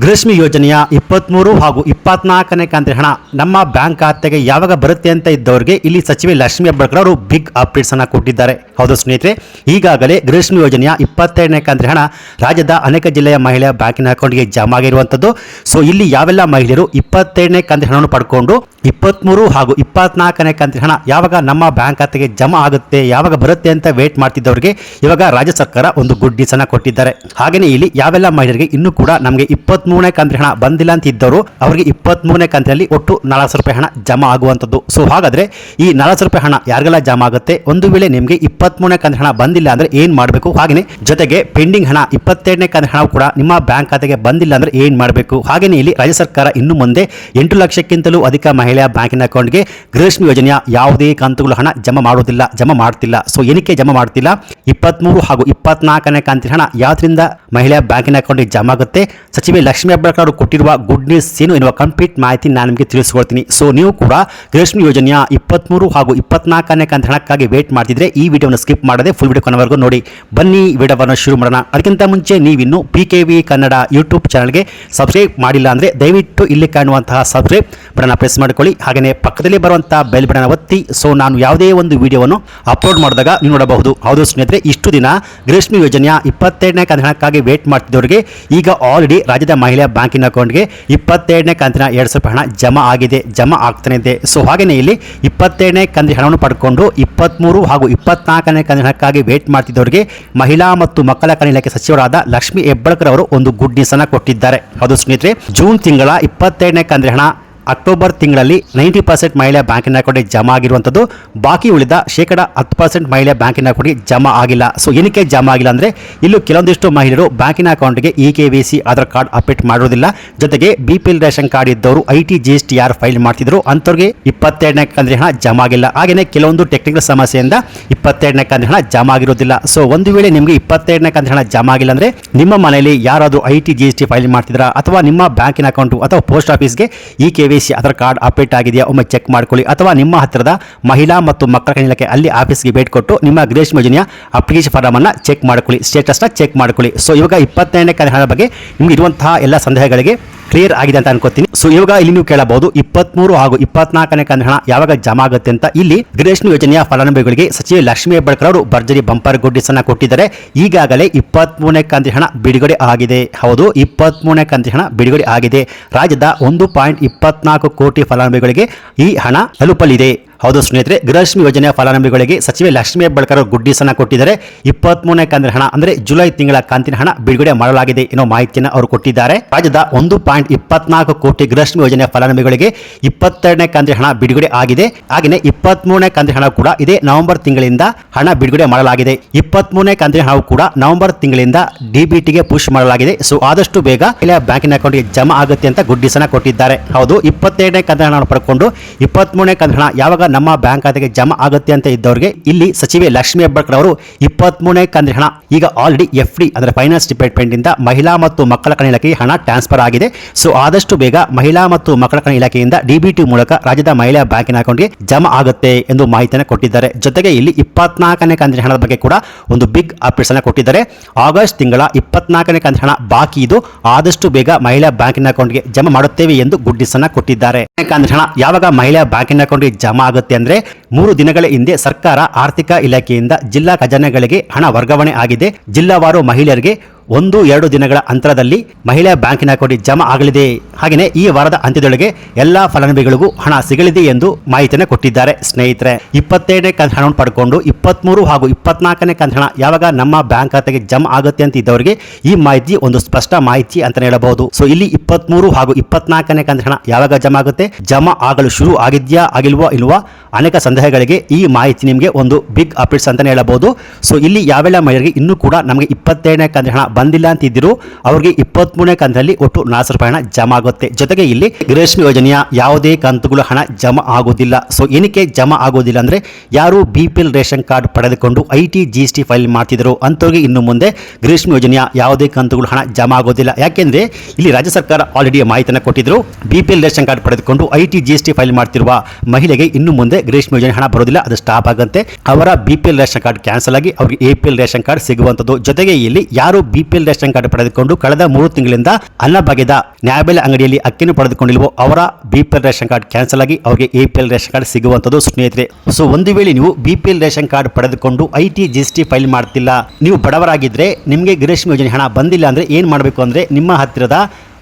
ಗೃಹಲಕ್ಷ್ಮಿ ಯೋಜನೆಯ ಇಪ್ಪತ್ತ್ಮೂರು ಹಾಗೂ ಇಪ್ಪತ್ನಾಲ್ಕನೇ ಕಂತಿನ ಹಣ ನಮ್ಮ ಬ್ಯಾಂಕ್ ಖಾತೆಗೆ ಯಾವಾಗ ಬರುತ್ತೆ ಅಂತ ಇದ್ದವರಿಗೆ ಇಲ್ಲಿ ಸಚಿವೆ ಲಕ್ಷ್ಮಿ ಹೆಬ್ಬಾಳ್ಕರ್ ಅವರು ಬಿಗ್ ಅಪ್ಡೇಟ್ಸ್ ಅನ್ನು ಕೊಟ್ಟಿದ್ದಾರೆ. ಹೌದು ಸ್ನೇಹಿತರೆ, ಈಗಾಗಲೇ ಗ್ರೀಷ್ಮಿ ಯೋಜನೆಯ ಇಪ್ಪತ್ತೆರಡನೇ ಕಂತಿನ ಹಣ ರಾಜ್ಯದ ಅನೇಕ ಜಿಲ್ಲೆಯ ಮಹಿಳೆಯ ಬ್ಯಾಂಕಿನ ಅಕೌಂಟ್ಗೆ ಜಮಾ ಆಗಿರುವಂಥದ್ದು ಸೊ ಇಲ್ಲಿ ಯಾವೆಲ್ಲ ಮಹಿಳೆಯರು ಇಪ್ಪತ್ತೆರಡನೇ ಕಂತಿನ ಹಣವನ್ನು ಪಡ್ಕೊಂಡು ಇಪ್ಪತ್ತ್ಮೂರು ಹಾಗೂ ಇಪ್ಪತ್ನಾಲ್ಕನೇ ಕಂತಿನ ಹಣ ಯಾವಾಗ ನಮ್ಮ ಬ್ಯಾಂಕ್ ಖಾತೆಗೆ ಜಮಾ ಆಗುತ್ತೆ, ಯಾವಾಗ ಬರುತ್ತೆ ಅಂತ ವೇಟ್ ಮಾಡ್ತಿದ್ದವರಿಗೆ ಇವಾಗ ರಾಜ್ಯ ಸರ್ಕಾರ ಒಂದು ಗುಡ್ ನ್ಯೂಸನ್ನು ಕೊಟ್ಟಿದ್ದಾರೆ. ಹಾಗೆಯೇ ಇಲ್ಲಿ ಯಾವೆಲ್ಲ ಮಹಿಳೆಯರಿಗೆ ಇನ್ನೂ ಕೂಡ ನಮಗೆ ಇಪ್ಪತ್ತ್ಮೂರನೇ ಕಂತಿನ ಹಣ ಬಂದಿಲ್ಲ ಅಂತ ಇದ್ದವರು, ಅವರಿಗೆ ಇಪ್ಪತ್ಮೂರನೇ ಕಂತಿನಲ್ಲಿ ಒಟ್ಟು ನಾಲ್ಕು ರೂಪಾಯಿ ಹಣ ಜಮಾ ಆಗುವಂಥದ್ದು. ಸೊ ಹಾಗಾದ್ರೆ ಈ ನಾಲ್ಕು ರೂಪಾಯಿ ಹಣ ಯಾರಿಗೆಲ್ಲ ಜಮಾ ಆಗುತ್ತೆ? ಒಂದು ವೇಳೆ ನಿಮಗೆ ಇಪ್ಪತ್ತ್ಮೂರನೇ ಕಂತಿನ ಹಣ ಬಂದಿಲ್ಲ ಅಂದ್ರೆ ಏನು ಮಾಡಬೇಕು? ಹಾಗೆಯೇ ಜೊತೆಗೆ ಪೆಂಡಿಂಗ್ ಹಣ ಇಪ್ಪತ್ತೆರಡನೇ ಕಂತಿನ ಹಣ ಕೂಡ ನಿಮ್ಮ ಬ್ಯಾಂಕ್ ಖಾತೆಗೆ ಬಂದಿಲ್ಲ ಅಂದ್ರೆ ಏನು ಮಾಡಬೇಕು? ಹಾಗೆಯೇ ಇಲ್ಲಿ ರಾಜ್ಯ ಸರ್ಕಾರ ಇನ್ನು ಮುಂದೆ ಎಂಟು ಲಕ್ಷಕ್ಕಿಂತಲೂ ಅಧಿಕ ಮಹಿಳೆಯ ಬ್ಯಾಂಕಿನ ಅಕೌಂಟ್ಗೆ ಗೃಹಲಕ್ಷ್ಮಿ ಯೋಜನೆಯ ಯಾವುದೇ ಕಂತುಗಳು ಹಣ ಜಮಾ ಮಾಡುವುದಿಲ್ಲ ಜಮಾ ಮಾಡ್ತಿಲ್ಲ. ಸೊ ಏನಕ್ಕೆ ಜಮಾ ಮಾಡ್ತಿಲ್ಲ? ಇಪ್ಪತ್ಮೂರು ಹಾಗೂ ಇಪ್ಪತ್ನಾಲ್ಕನೇ ಕಂತಿನ ಹಣ ಯಾವುದರಿಂದ ಮಹಿಳೆಯ ಬ್ಯಾಂಕಿನ ಅಕೌಂಟ್ಗೆ ಜಮಾ ಆಗುತ್ತೆ? ಸಚಿವೆ ಲಕ್ಷ್ಮೀ ಹೆಬ್ಬಾಳ್ಕರ್ ಅವರು ಕೊಟ್ಟಿರುವ ಗುಡ್ ನ್ಯೂಸ್ ಏನು ಎನ್ನುವ ಕಂಪ್ಲೀಟ್ ಮಾಹಿತಿ ನಾನು ನಿಮಗೆ ತಿಳಿಸ್ಕೊಳ್ತೀನಿ ಸೊ ನೀವು ಕೂಡ ಗೃಹಲಕ್ಷ್ಮಿ ಯೋಜನೆಯ ಇಪ್ಪತ್ಮೂರು ಹಾಗೂ ಇಪ್ಪತ್ನಾಲ್ಕನೇ ಕಂತಿನ ಹಣಕ್ಕಾಗಿ ವೇಟ್ ಮಾಡ್ತಿದ್ರೆ ಈ ವಿಡಿಯೋನ ಸ್ಕಿಪ್ ಮಾಡದೆ ಫುಲ್ ವಿಡಿಯೋ ಕೊನೆವರೆಗೂ ನೋಡಿ. ಬನ್ನಿ ವಿಡಿಯೋವನ್ನು ಶುರು ಮಾಡೋಣ. ಅದಕ್ಕಿಂತ ಮುಂಚೆ ನೀವಿನ್ನು P K V Kannada YouTube ಚಾನಲ್ಗೆ ಸಬ್ಸ್ಕ್ರೈಬ್ ಮಾಡಿಲ್ಲ ಅಂದರೆ ದಯವಿಟ್ಟು ಇಲ್ಲಿ ಕಾಣುವಂತಹ ಸಬ್ಸ್ಕ್ರೈಬ್ ಬಟನ್ನ ಪ್ರೆಸ್ ಮಾಡ್ಕೊಳ್ಳಿ. ಹಾಗೆಯೇ ಪಕ್ಕದಲ್ಲಿ ಬರುವಂಥ ಬೆಲ್ ಬಟನ್ ಒತ್ತಿ. ಸೊ ನಾನು ಯಾವುದೇ ಒಂದು ವಿಡಿಯೋವನ್ನು ಅಪ್ಲೋಡ್ ಮಾಡಿದಾಗ ನೀವು ನೋಡಬಹುದು. ಹೌದು ಸ್ನೇಹಿತರೆ, ಇಷ್ಟು ದಿನ ಗ್ರೀಷ್ಮಿ ಯೋಜನೆಯ ಇಪ್ಪತ್ತೆರಡನೇ ಕಂತಿನ ಹಣಕ್ಕಾಗಿ ವೇಟ್ ಮಾಡ್ತಿದ್ದವರಿಗೆ ಈಗ ಆಲ್ರೆಡಿ ರಾಜ್ಯದ ಮಹಿಳೆಯ ಬ್ಯಾಂಕಿನ ಅಕೌಂಟ್ಗೆ ಇಪ್ಪತ್ತೆರಡನೇ ಕಂತಿನ ಎರಡು ಸಾವಿರ ಹಣ ಜಮಾ ಆಗಿದೆ, ಜಮಾ ಆಗ್ತಾನೆ ಇದೆ. ಸೊ ಹಾಗೆಯೇ ಇಲ್ಲಿ ಇಪ್ಪತ್ತೆರಡನೇ ಕಂತಿನ ಹಣವನ್ನು ಪಡ್ಕೊಂಡು ಇಪ್ಪತ್ತ್ಮೂರು ಹಾಗೂ ಇಪ್ಪತ್ನಾಲ್ಕನೇ ಕಂತಿನ ಹಣಕ್ಕಾಗಿ ವೇಟ್ ಮಾಡ್ತಿದ್ದವರಿಗೆ ಮಹಿಳಾ ಮತ್ತು ಮಕ್ಕಳ ಕಲ್ಯಾಣ ಇಲಾಖೆ ಸಚಿವರಾದ ಲಕ್ಷ್ಮಿ ಹೆಬ್ಬಾಳ್ಕರ್ ಅವರು ಒಂದು ಗುಡ್ ನ್ಯೂಸ್ ಕೊಟ್ಟಿದ್ದಾರೆ. ಹೌದು ಸ್ನೇಹಿತರೆ, ಜೂನ್ ತಿಂಗಳ ಇಪ್ಪತ್ತೆರಡನೇ ಕಂತಿನ ಹಣ ಅಕ್ಟೋಬರ್ ತಿಂಗಳಲ್ಲಿ ನೈಂಟಿ ಪರ್ಸೆಂಟ್ ಮಹಿಳೆಯ ಬ್ಯಾಂಕಿನ ಅಕೌಂಟಿಗೆ ಜಮಾ ಆಗಿರುವಂಥದ್ದು. ಬಾಕಿ ಉಳಿದ ಶೇಕಡ ಹತ್ತು ಪರ್ಸೆಂಟ್ ಮಹಿಳೆ ಬ್ಯಾಂಕಿನ ಅಕೌಂಟ್ಗೆ ಜಮಾ ಆಗಿಲ್ಲ. ಸೊ ಏನಕ್ಕೆ ಜಮಾ ಆಗಿಲ್ಲ ಅಂದರೆ ಇಲ್ಲೂ ಕೆಲವೊಂದಿಷ್ಟು ಮಹಿಳೆಯರು ಬ್ಯಾಂಕಿನ ಅಕೌಂಟ್ಗೆ E K Y C, Aadhaar card update ಮಾಡೋದಿಲ್ಲ ಜೊತೆಗೆ B P L ration card ಇದ್ದವರು I T G S T ಯಾರು ಫೈಲ್ ಮಾಡ್ತಿದ್ರು. ಅಂಥವ್ರಿಗೆ ಇಪ್ಪತ್ತೆರಡನೇ ಕಂದ್ರೆ ಹಣ ಜಮಾ ಆಗಿಲ್ಲ. ಹಾಗೆಯೇ ಕೆಲವೊಂದು ಟೆಕ್ನಿಕಲ್ ಸಮಸ್ಯೆಯಿಂದ ಇಪ್ಪತ್ತೆರಡನೇ ಕಂದ್ರೆ ಹಣ ಜಮಾ ಆಗಿರೋದಿಲ್ಲ. ಸೊ ಒಂದು ವೇಳೆ ನಿಮಗೆ ಇಪ್ಪತ್ತೆರಡನೇ ಕಂದ್ರೆ ಹಣ ಜಮಾ ಆಗಿಲ್ಲ ಅಂದರೆ ನಿಮ್ಮ ಮನೆಯಲ್ಲಿ ಯಾರಾದರೂ I T G S T file ಮಾಡ್ತಿದ್ರಾ? ಅಥವಾ ನಿಮ್ಮ ಬ್ಯಾಂಕಿನ ಅಕೌಂಟು ಅಥವಾ ಪೋಸ್ಟ್ ಆಫೀಸ್ಗೆ E K Y C Aadhaar card update ಆಗಿದೆಯಾ ಒಮ್ಮೆ ಚೆಕ್ ಮಾಡ್ಕೊಳ್ಳಿ. ಅಥವಾ ನಿಮ್ಮ ಹತ್ತಿರದ ಮಹಿಳಾ ಮತ್ತು ಮಕ್ಕಳ ಇಲಾಖೆ ಅಲ್ಲಿ ಆಫೀಸ್ಗೆ ಭೇಟಿ ಕೊಟ್ಟು ನಿಮ್ಮ ಗೃಹಲಕ್ಷ್ಮಿ ಯೋಜನೆಯ ಅಪ್ಲಿಕೇಶನ್ ಫಾರಮ್ ಅನ್ನ ಚೆಕ್ ಮಾಡ್ಕೊಳ್ಳಿ. ಸ್ಟೇಟಸ್ನ ಚೆಕ್ ಮಾಡ್ಕೊಳ್ಳಿ. ಸೊ ಇವಾಗ ಇಪ್ಪತ್ತೆರಡನೇ ಕಾರ್ಯ ಬಗ್ಗೆ ನಿಮ್ಗೆ ಇರುವಂತಹ ಎಲ್ಲ ಸಂದೇಹಗಳಿಗೆ ಕ್ಲಿಯರ್ ಆಗಿದೆ ಅಂತ ಅನ್ಕೋತೀನಿ. ಸೊ ಇವಾಗ ಇಲ್ಲಿ ನೀವು ಕೇಳಬಹುದು, ಇಪ್ಪತ್ಮೂರು ಹಾಗೂ ಇಪ್ಪತ್ನಾಲ್ಕನೇ ಕಂದ ಹಣ ಯಾವಾಗ ಜಮಾ ಆಗುತ್ತೆ ಅಂತ. ಇಲ್ಲಿ ಗೃಹಲಕ್ಷ್ಮಿ ಯೋಜನೆಯ ಫಲಾನುಭವಿಗಳಿಗೆ ಸಚಿವ ಲಕ್ಷ್ಮೀ ಹೆಬ್ಬಾಳ್ಕರ್ ಅವರು ಭರ್ಜರಿ ಬಂಪರ್ ಗುಡ್ಡಿಸ್ ಅನ್ನ ಕೊಟ್ಟಿದ್ದಾರೆ. ಈಗಾಗಲೇ ಇಪ್ಪತ್ಮೂರನೇ ಕಂತಿನ ಹಣ ಬಿಡುಗಡೆ ಆಗಿದೆ. ಹೌದು, ಇಪ್ಪತ್ಮೂರನೇ ಕಂತಿನ ಹಣ ಬಿಡುಗಡೆ ಆಗಿದೆ. ರಾಜ್ಯದ ಒಂದು ಪಾಯಿಂಟ್ ಇಪ್ಪತ್ನಾಲ್ಕು ಕೋಟಿ ಫಲಾನುಭವಿಗಳಿಗೆ ಈ ಹಣ ತಲುಪಲಿದೆ. ಹೌದು ಸ್ನೇಹಿತರೆ, ಗೃಹಲಕ್ಷ್ಮಿ ಯೋಜನೆಯ ಫಲಾನುಭವಿಗಳಿಗೆ ಸಚಿವೆ ಲಕ್ಷ್ಮೀ ಹೆಬ್ಬಾಳ್ಕರ್ ಅವರು ಗುಡ್ ನ್ಯೂಸ್ ಅನ್ನ ಕೊಟ್ಟಿದ್ದಾರೆ. ಇಪ್ಪತ್ಮೂರನೇ ಕಂತಿನ ಹಣ ಅಂದ್ರೆ ಜುಲೈ ತಿಂಗಳ ಕಂತಿನ ಹಣ ಬಿಡುಗಡೆ ಮಾಡಲಾಗಿದೆ ಎನ್ನುವ ಮಾಹಿತಿಯನ್ನು ಅವರು ಕೊಟ್ಟಿದ್ದಾರೆ. ರಾಜ್ಯದ ಒಂದು ಪಾಯಿಂಟ್ ಇಪ್ಪತ್ನಾಲ್ಕು ಕೋಟಿ ಗೃಹಲಕ್ಷ್ಮಿ ಯೋಜನೆಯ ಫಲಾನುಭವಿಗಳಿಗೆ ಇಪ್ಪತ್ತೆರಡನೇ ಕಂತಿನ ಹಣ ಬಿಡುಗಡೆ ಆಗಿದೆ. ಹಾಗೆಯೇ ಇಪ್ಪತ್ಮೂರನೇ ಕಂತಿನ ಹಣ ಕೂಡ ಇದೇ ನವೆಂಬರ್ ತಿಂಗಳಿಂದ ಹಣ ಬಿಡುಗಡೆ ಮಾಡಲಾಗಿದೆ. ಇಪ್ಪತ್ಮೂರನೇ ಕಂತಿನ ಹಣ ಕೂಡ ನವೆಂಬರ್ ತಿಂಗಳಿಂದ ಡಿಬಿಟಿಗೆ ಪುಷ್ ಮಾಡಲಾಗಿದೆ. ಸೊ, ಆದಷ್ಟು ಬೇಗ ಇಲ್ಲಿ ಬ್ಯಾಂಕಿನ ಅಕೌಂಟ್ಗೆ ಜಮಾ ಆಗುತ್ತೆ ಅಂತ ಗುಡ್ಡಿಸನ ಕೊಟ್ಟಿದ್ದಾರೆ. ಹೌದು, ಇಪ್ಪತ್ತೆರಡನೇ ಕಂತಿನ ಹಣ ಪಡ್ಕೊಂಡು ಇಪ್ಪತ್ಮೂರನೇ ಕಂತಿನ ಹಣ ಯಾವಾಗ ನಮ್ಮ ಬ್ಯಾಂಕ್ ಖಾತೆಗೆ ಜಮಾ ಆಗುತ್ತೆ ಅಂತ ಇದ್ದವರಿಗೆ ಇಲ್ಲಿ ಸಚಿವೆ ಲಕ್ಷ್ಮೀ ಹೆಬ್ಬಾಳ್ಕರ್ ಅವರು ಇಪ್ಪತ್ಮೂರನೇ ಕಂದ್ರೆ ಹಣ. ಈಗ ಆಲ್ರೆಡಿ ಎಫ್ ಡಿ ಅಂದ್ರೆ ಫೈನಾನ್ಸ್ ಡಿಪಾರ್ಟ್ಮೆಂಟ್ ಇಂದ ಮಹಿಳಾ ಮತ್ತು ಮಕ್ಕಳ ಕಣ ಇಲಾಖೆಗೆ ಹಣ ಟ್ರಾನ್ಸ್ಫರ್ ಆಗಿದೆ. ಸೊ ಆದಷ್ಟು ಬೇಗ ಮಹಿಳಾ ಮತ್ತು ಮಕ್ಕಳ ಕಲ್ಯಾಣ ಇಲಾಖೆಯಿಂದ ಡಿಬಿಟಿ ಮೂಲಕ ರಾಜ್ಯದ ಮಹಿಳಾ ಬ್ಯಾಂಕಿನ ಅಕೌಂಟ್ಗೆ ಜಮಾ ಆಗುತ್ತೆ ಎಂದು ಮಾಹಿತಿಯನ್ನು ಕೊಟ್ಟಿದ್ದಾರೆ. ಜೊತೆಗೆ ಇಲ್ಲಿ ಇಪ್ಪತ್ನಾಲ್ಕನೇ ಕಂದ್ರಿ ಹಣದ ಬಗ್ಗೆ ಕೂಡ ಒಂದು ಬಿಗ್ ಅಪ್ಡೇಟ್ಸ್ ಅನ್ನು ಕೊಟ್ಟಿದ್ದಾರೆ. ಆಗಸ್ಟ್ ತಿಂಗಳ ಇಪ್ಪತ್ನಾಲ್ಕನೇ ಕಂದ್ರಿ ಹಣ ಬಾಕಿ ಇದು. ಆದಷ್ಟು ಬೇಗ ಮಹಿಳಾ ಬ್ಯಾಂಕಿನ ಅಕೌಂಟ್ಗೆ ಜಮಾ ಮಾಡುತ್ತೇವೆ ಎಂದು ಗುಡ್ಡಿಸ್ ನ್ಯೂಸ್ ಕೊಟ್ಟಿದ್ದಾರೆ ಕಂತಿನ ಹಣ ಯಾವಾಗ ಮಹಿಳಾ ಬ್ಯಾಂಕಿನ ಅಕೌಂಟ್ಗೆ ಜಮಾ ಆಗುತ್ತೆ ಅಂದ್ರೆ ಮೂರು ದಿನಗಳ ಹಿಂದೆ ಸರ್ಕಾರ ಆರ್ಥಿಕ ಇಲಾಖೆಯಿಂದ ಜಿಲ್ಲಾ ಖಜಾನೆಗಳಿಗೆ ಹಣ ವರ್ಗಾವಣೆ ಆಗಿದೆ. ಜಿಲ್ಲಾವಾರು ಮಹಿಳೆಯರಿಗೆ ಒಂದು, ಎರಡು ದಿನಗಳ ಅಂತರದಲ್ಲಿ ಮಹಿಳಾ ಬ್ಯಾಂಕಿನ ಕೊಡಿ ಜಮಾ ಆಗಲಿದೆ. ಹಾಗೆಯೇ ಈ ವಾರದ ಅಂತ್ಯದೊಳಗೆ ಎಲ್ಲಾ ಫಲಾನುಭವಿಗಳಿಗೂ ಹಣ ಸಿಗಲಿದೆ ಎಂದು ಮಾಹಿತಿಯನ್ನು ಕೊಟ್ಟಿದ್ದಾರೆ ಸ್ನೇಹಿತರೆ. ಇಪ್ಪತ್ತೇಳನೇ ಕಂದ ಹಣವನ್ನು ಪಡ್ಕೊಂಡು ಇಪ್ಪತ್ಮೂರು ಹಾಗೂ ಇಪ್ಪತ್ನಾಲ್ಕನೇ ಕಂತ ಹಣ ಯಾವಾಗ ನಮ್ಮ ಬ್ಯಾಂಕ್ ಖಾತೆಗೆ ಜಮಾ ಆಗುತ್ತೆ ಅಂತ ಇದ್ದವರಿಗೆ ಈ ಮಾಹಿತಿ ಒಂದು ಸ್ಪಷ್ಟ ಮಾಹಿತಿ ಅಂತ ಹೇಳಬಹುದು. ಸೊ ಇಲ್ಲಿ ಇಪ್ಪತ್ಮೂರು ಹಾಗೂ ಇಪ್ಪತ್ನಾಲ್ಕನೇ ಕಂತ ಹಣ ಯಾವಾಗ ಜಮಾ ಆಗುತ್ತೆ, ಜಮಾ ಆಗಲು ಶುರು ಆಗಿದ್ಯಾ, ಆಗಿಲ್ವಾ ಇಲ್ವಾ ಅನೇಕ ಸಂದೇಹಗಳಿಗೆ ಈ ಮಾಹಿತಿ ನಿಮಗೆ ಒಂದು ಬಿಗ್ ಅಪ್ಡೇಟ್ಸ್ ಅಂತಲೇ ಹೇಳಬಹುದು. ಸೊ ಇಲ್ಲಿ ಯಾವೆಲ್ಲ ಮಹಿಳೆಯರಿಗೆ ಇನ್ನೂ ಕೂಡ ನಮಗೆ ಇಪ್ಪತ್ತೇಳನೇ ಕಂದ ಹಣ ಬಂದಿಲ್ಲ ಅಂತ ಇದ್ದಿರು ಅವರಿಗೆ ಇಪ್ಪತ್ಮೂರನೇ ಕಂತಲ್ಲಿ ಒಟ್ಟು ನಾಲ್ಕು ರೂಪಾಯಿ ಹಣ ಜಮಾ ಆಗುತ್ತೆ. ಜೊತೆಗೆ ಇಲ್ಲಿ ಗೃಹಲಕ್ಷ್ಮಿ ಯೋಜನೆಯ ಯಾವುದೇ ಕಂತುಗಳು ಹಣ ಜಮಾ ಆಗೋದಿಲ್ಲ. ಸೊ ಏನಕ್ಕೆ ಜಮಾ ಆಗೋದಿಲ್ಲ ಅಂದರೆ, ಯಾರು B P L ration card ಪಡೆದುಕೊಂಡು I T, G S T file ಮಾಡ್ತಿದ್ರು ಅಂಥವ್ರಿಗೆ ಇನ್ನು ಮುಂದೆ ಗೃಹಲಕ್ಷ್ಮಿ ಯೋಜನೆಯ ಯಾವುದೇ ಕಂತುಗಳು ಹಣ ಜಮಾ ಆಗೋದಿಲ್ಲ. ಯಾಕೆಂದರೆ, ಇಲ್ಲಿ ರಾಜ್ಯ ಸರ್ಕಾರ ಆಲ್ರೆಡಿ ಮಾಹಿತಿಯನ್ನು ಕೊಟ್ಟಿದ್ರು B P L ration card ಪಡೆದುಕೊಂಡು I T, G S T file ಮಾಡ್ತಿರುವ ಮಹಿಳೆಗೆ ಇನ್ನು ಮುಂದೆ ಗೃಹಲಕ್ಷ್ಮಿ ಯೋಜನೆ ಹಣ ಬರೋದಿಲ್ಲ. ಅದು ಸ್ಟಾಪ್ ಆಗುತ್ತೆ ಅವರ B P L ration card cancel ಆಗಿ ಅವರಿಗೆ A P L ration card ಸಿಗುವಂಥದ್ದು. ಜೊತೆಗೆ ಇಲ್ಲಿ ಯಾರು ಬಿ ಬಿಪಿಎಲ್ ರೇಷನ್ ಕಾರ್ಡ್ ಪಡೆದುಕೊಂಡು ಕಳೆದ ಮೂರು ತಿಂಗಳಿಂದ ಅನ್ನಭಾಗ್ಯದ ನ್ಯಾಯಬೆಲೆ ಅಂಗಡಿಯಲ್ಲಿ ಅಕ್ಕಿಯನ್ನು ಪಡೆದುಕೊಂಡಿಲ್ವೋ ಅವರ ಬಿಪಿಎಲ್ ರೇಷನ್ ಕಾರ್ಡ್ ಕ್ಯಾನ್ಸಲ್ ಆಗಿ ಅವರಿಗೆ ಎಪಿಎಲ್ ರೇಷನ್ ಕಾರ್ಡ್ ಸಿಗುವಂತದ್ದು ಸ್ನೇಹಿತರೆ. ಸೊ ಒಂದು ವೇಳೆ ನೀವು ಬಿಪಿಎಲ್ ರೇಷನ್ ಕಾರ್ಡ್ ಪಡೆದುಕೊಂಡು I T G T file ಮಾಡ್ತಿಲ್ಲ, ನೀವು ಬಡವರಾಗಿದ್ರೆ ನಿಮಗೆ ಗೃಹಲಕ್ಷ್ಮಿ ಯೋಜನೆ ಹಣ ಬಂದಿಲ್ಲ ಅಂದ್ರೆ ಏನು ಮಾಡಬೇಕು ಅಂದ್ರೆ ನಿಮ್ಮ ಹತ್ತಿರದ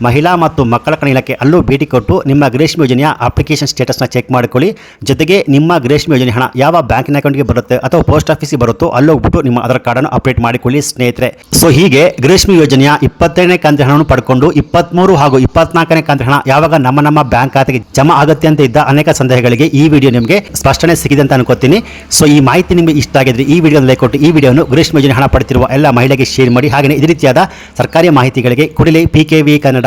ಮಹಿಳಾ ಮತ್ತು ಮಕ್ಕಳ ಕಣ ಇಲಾಖೆ ಅಲ್ಲೂ ಭೇಟಿ ಕೊಟ್ಟು ನಿಮ್ಮ ಗ್ರೇಷ್ಮ ಯೋಜನೆಯ ಅಪ್ಲಿಕೇಶನ್ ಸ್ಟೇಟಸ್ನ ಚೆಕ್ ಮಾಡಿಕೊಳ್ಳಿ. ಜೊತೆಗೆ ನಿಮ್ಮ ಗ್ರೇಷ್ಮ ಯೋಜನೆ ಹಣ ಯಾವ ಬ್ಯಾಂಕಿನ ಅಕೌಂಟ್ಗೆ ಬರುತ್ತೆ ಅಥವಾ ಪೋಸ್ಟ್ ಆಫೀಸಿಗೆ ಬರುತ್ತೋ ಅಲ್ಲಿ ಹೋಗ್ಬಿಟ್ಟು ನಿಮ್ಮ ಆಧಾರ್ ಕಾರ್ಡನ್ನು ಅಪ್ಡೇಟ್ ಮಾಡಿಕೊಳ್ಳಿ ಸ್ನೇಹಿತರೆ. ಸೊ ಹೀಗೆ ಗ್ರೇಷ್ಮಿ ಯೋಜನೆಯ ಇಪ್ಪತ್ತೆರಡನೇ ಕಂತಿನ ಹಣವನ್ನು ಪಡ್ಕೊಂಡು ಇಪ್ಪತ್ತ್ಮೂರು ಹಾಗೂ ಇಪ್ಪತ್ನಾಲ್ಕನೇ ಕಂತಿನ ಹಣ ಯಾವಾಗ ನಮ್ಮ ನಮ್ಮ ಬ್ಯಾಂಕ್ ಖಾತೆಗೆ ಜಮಾ ಆಗುತ್ತೆ ಅಂತ ಇದ್ದ ಅನೇಕ ಸಂದೇಹಗಳಿಗೆ ಈ ವಿಡಿಯೋ ನಿಮಗೆ ಸ್ಪಷ್ಟನೆ ಸಿಗಿದೆ ಅಂತ ಅನ್ಕೋತೀನಿ. ಸೊ ಈ ಮಾಹಿತಿ ನಿಮಗೆ ಇಷ್ಟ ಆಗಿದ್ರೆ ಈ ವಿಡಿಯೋ ಲೈಕ್ ಕೊಟ್ಟು ಈ ವಿಡಿಯೋನು ಗ್ರೇಷ್ಮ ಯೋಜನೆ ಹಣ ಪಡ್ತಿರುವ ಎಲ್ಲ ಮಹಿಳೆಗೆ ಶೇರ್ ಮಾಡಿ. ಹಾಗೆ ಇದೇ ರೀತಿಯಾದ ಸರ್ಕಾರಿ ಮಾಹಿತಿಗಳಿಗೆ ಕೊಡಲಿ P K V Kannada